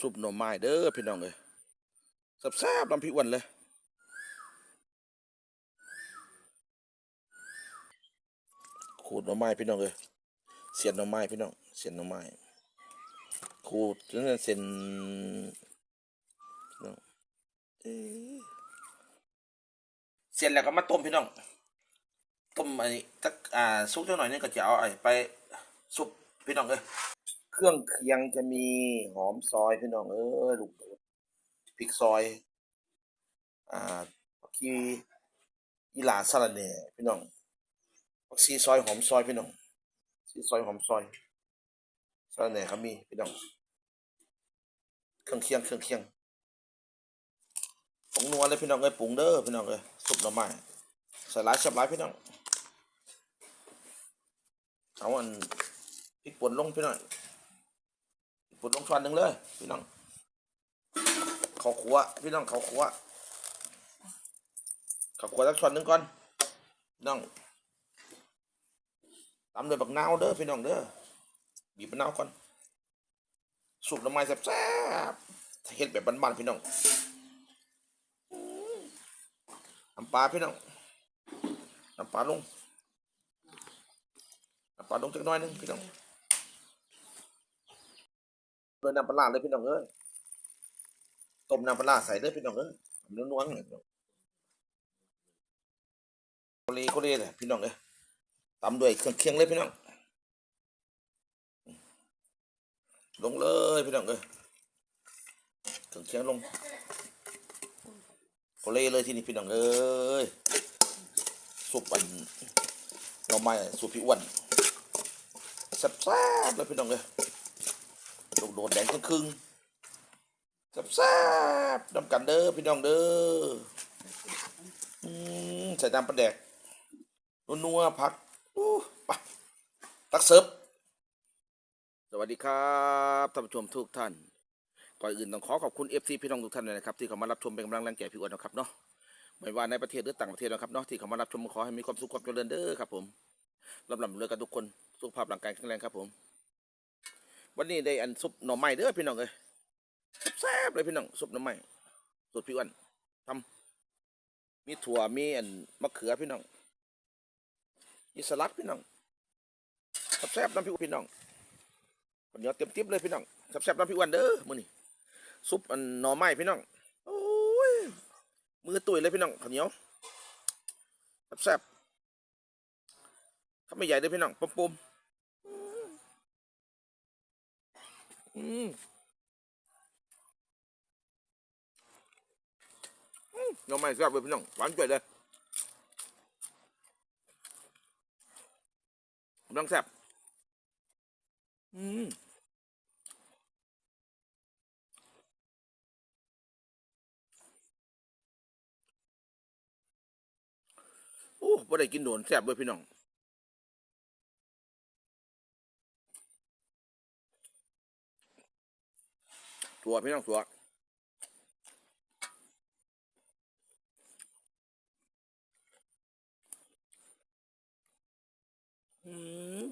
ซุปหน่อไม้เด้อพี่น้องเอ้ยแซ่บๆน้ำพริกอ้วันเลยขูดหน่อไม้พี่น้องเอ้ยเสียนหน่อไม้พี่น้องเสียนหน่อไม้ขูดจนนั้นเส้นพี่น้องเอ้ยเสร็จแล้วก็มาต้มพี่น้องต้มอันนี้ตักอ่าซุปจังหน่อยนี่ก็จะเอาไอ้ไปซุปพี่น้องเอ้ย เครื่องเคียงจะมีหอมซอยพี่น้องเอ้ยลูกพริกซอย อ่าผักชีอีหลาสลัดเนี่ยพี่น้องผักชีซอยหอมซอยพี่น้องชีซอยหอมซอยสลัดเนี่ยเขามีพี่น้องเครื่องเคียงเครื่องเคียงผงนัวเลยพี่น้องเอ้ยปรุงเด้อพี่น้องเอ้ยซุปหน่อไม้ใส่หลายสับหลายพี่น้องเอาอันพริกป่นลงพี่น้อง พริกป่นลงช้อนหนึ่งเลย พี่น้องเขาวคั่วพี่น้องเขาวคั่วข้าวคั่วสักช้อนหนึ่งก่อนน้องตำด้วยบักนาวเด้อพี่น้องเด้อบีบมะนาวก่อนสูบน้ำมันแซ่บๆเฮ็ดแบบบ้านๆพี่น้องน้ำปลาพี่น้องน้ำปลาลงน้ำปลาลงจักหน้อยหนึงพี่น้อง เลยน้ำปลาเลยพี่น้องเอ้ยต้มน้ำปลาใส่เลยพี่น้องเอ้ยเนื้อนัวๆเนี่ยโคเลโคเลเลยพี่น้องเอ้ยตำด้วยเครื่องเคียงเลยพี่น้อง ลงเลยพี่น้องเอ้ยเครื่องเคียงลงโคเลเลยที่นี่พี่น้องเอ้ยสุปอันเราไม่สุปพี่อ้วนแซ่บๆเลยพี่น้องเลย ดดโดดแดงครึ่งแซ่บๆนำกันเด้อพี่น้องเด้ออืมใส่น้ำปลาแดกนัวๆผักอู้ไปตักเสิร์ฟสวัสดีครับท่านผู้ชมทุกท่านก่อนอื่นต้องขอขอบคุณเอฟซีพี่น้องทุกท่านเลยนะครับที่เข้ามารับชมเป็นกำลังแรงแก่พี่อ้วนนะครับเนาะไม่ว่าในประเทศหรือต่างประเทศนะครับเนาะที่เข้ามารับชมขอให้มีความสุขความเจริญเด้อครับผมลำลำเรือกันทุกคนสุขภาพร่างกายแข็งแรงครับผม วันนี้ได้อันซุปหน่อไม้เด้อพี่น้องเอ้ยแซ่บเลยพี่น้องซุปหน่อไม้สูตรพี่อ้วันทำมีถั่วมีอันมะเขือพี่น้องมีสลัดพี่น้องแซ่บน้ำพี่อ้วนพี่น้องคนเหนียวเต็มติ๊บเลยพี่น้องแซ่บน้ำพี่อ้วันเด้อมื้อนี้ซุปอันหน่อไม้พี่น้องโอ้ยมือตุยเลยพี่น้องข้าวเหนียวแซ่บๆข้าไม่ใหญ่เลยพี่น้องปมๆ อืมน้องไม่แซ่บเลยพี่น้องหวานจ่วยเลยกำลังแซ่บอืมโอ้ไ่ได้กินโดนแซ่บเลยพี่น้อง ถั่วพี่น้องสัวอืม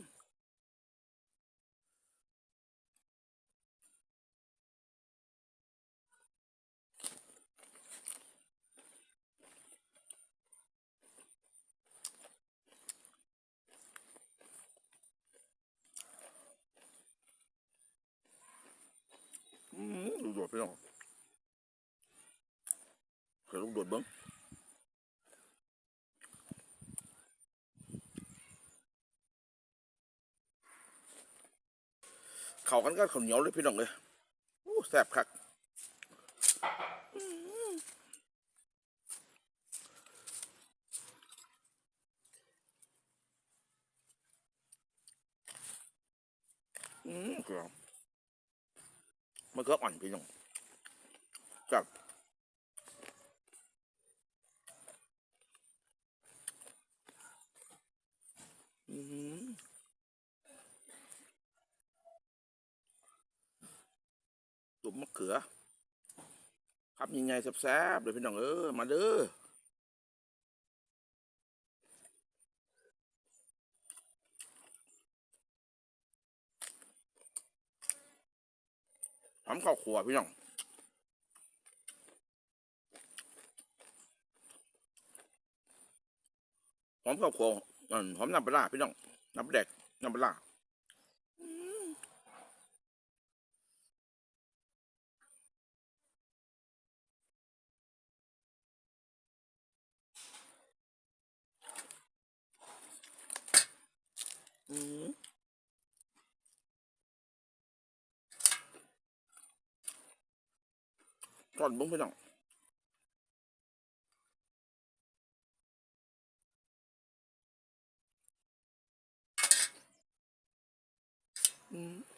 อืมดูโดดพี่น้องเคยลูกโดเบิ้งเข้ากันก็ข้าวเหนียวเลยพี่น้องเลยโอ้แซ่บคักอืมเกลือมะเขืออ่อนพี่น้องจับอืมตุ่มมะเขือ ครับยังไงแซ่บๆเลยพี่น้องเออมาเด้อหอมข้าวขัวพี่น้องหอมข้าวขัวหอมน้ำปลาร้าพี่น้องน้ำแดกน้ำปลา อืมก่อนบุ้งพี่น้องอืม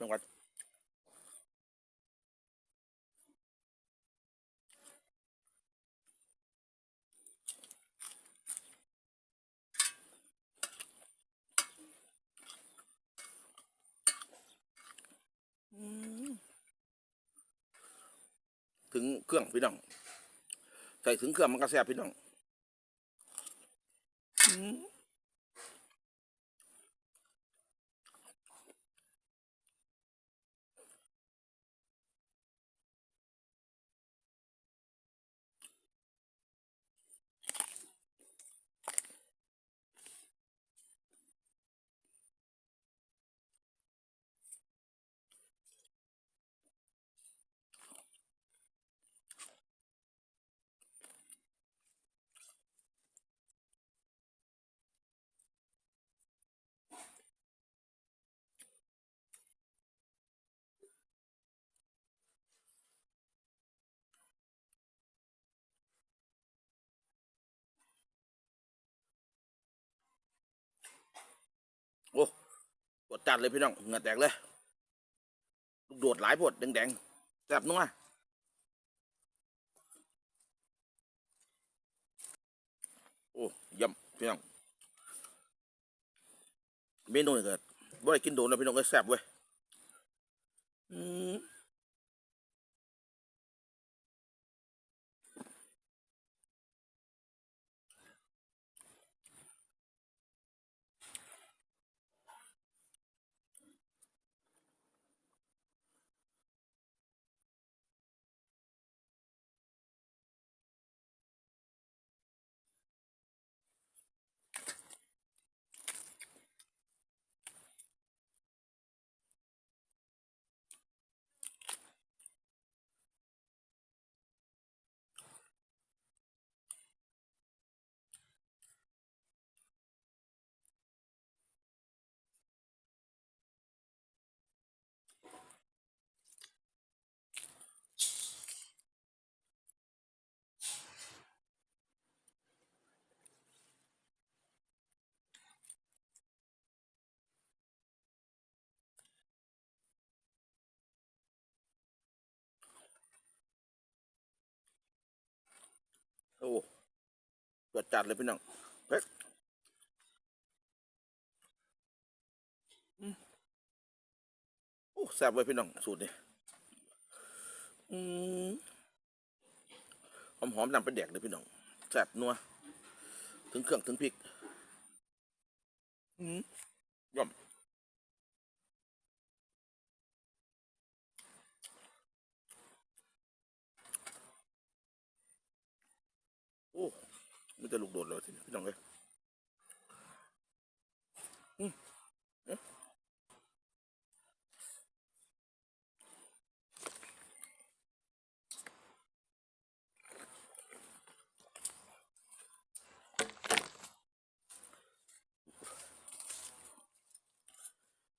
จังหวัดอืมถึงเครื่องพี่น้องใส่ถึงเครื่องมันก็แซ่บพี่น้อง อืม จัดเลยพี่น้องเหงื่อแตกเลยลูกโดดหลายพดแดงๆแซ่บนัวโอ้ยำพี่น้องเมนูนี่เกิดบ่ได้กินโดนนะพี่น้องก็แซ่บเว้ยอืม โอ้กดจัดเลยพี่น้องเฮ้ยอืมโอ้แซ่บเว้ยพี่น้อง สูตรนี้หอมหอมๆนำไปแดกเลยพี่น้องแซ่บนัว ถึงเครื่องถึงพริก อืมย่อม จะลูกโดดเลยทีนี้พี่น้องเลยอืมเอ๊ะ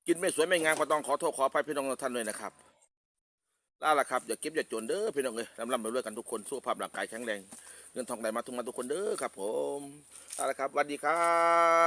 กินไม่สวยไม่งามก็ต้องขอโทษขออภัยพี่น้องท่านด้วยนะครับล่าละครับอย่าเก็บอย่าจนเด้อพี่น้องเลยลำลำไปด้วยกันทุกคนสุขภาพร่างกายแข็งแรง เงินทองไหลมาทุกมาทุกคนเด้อครับ ผมเอาละครับสวัสดีครับ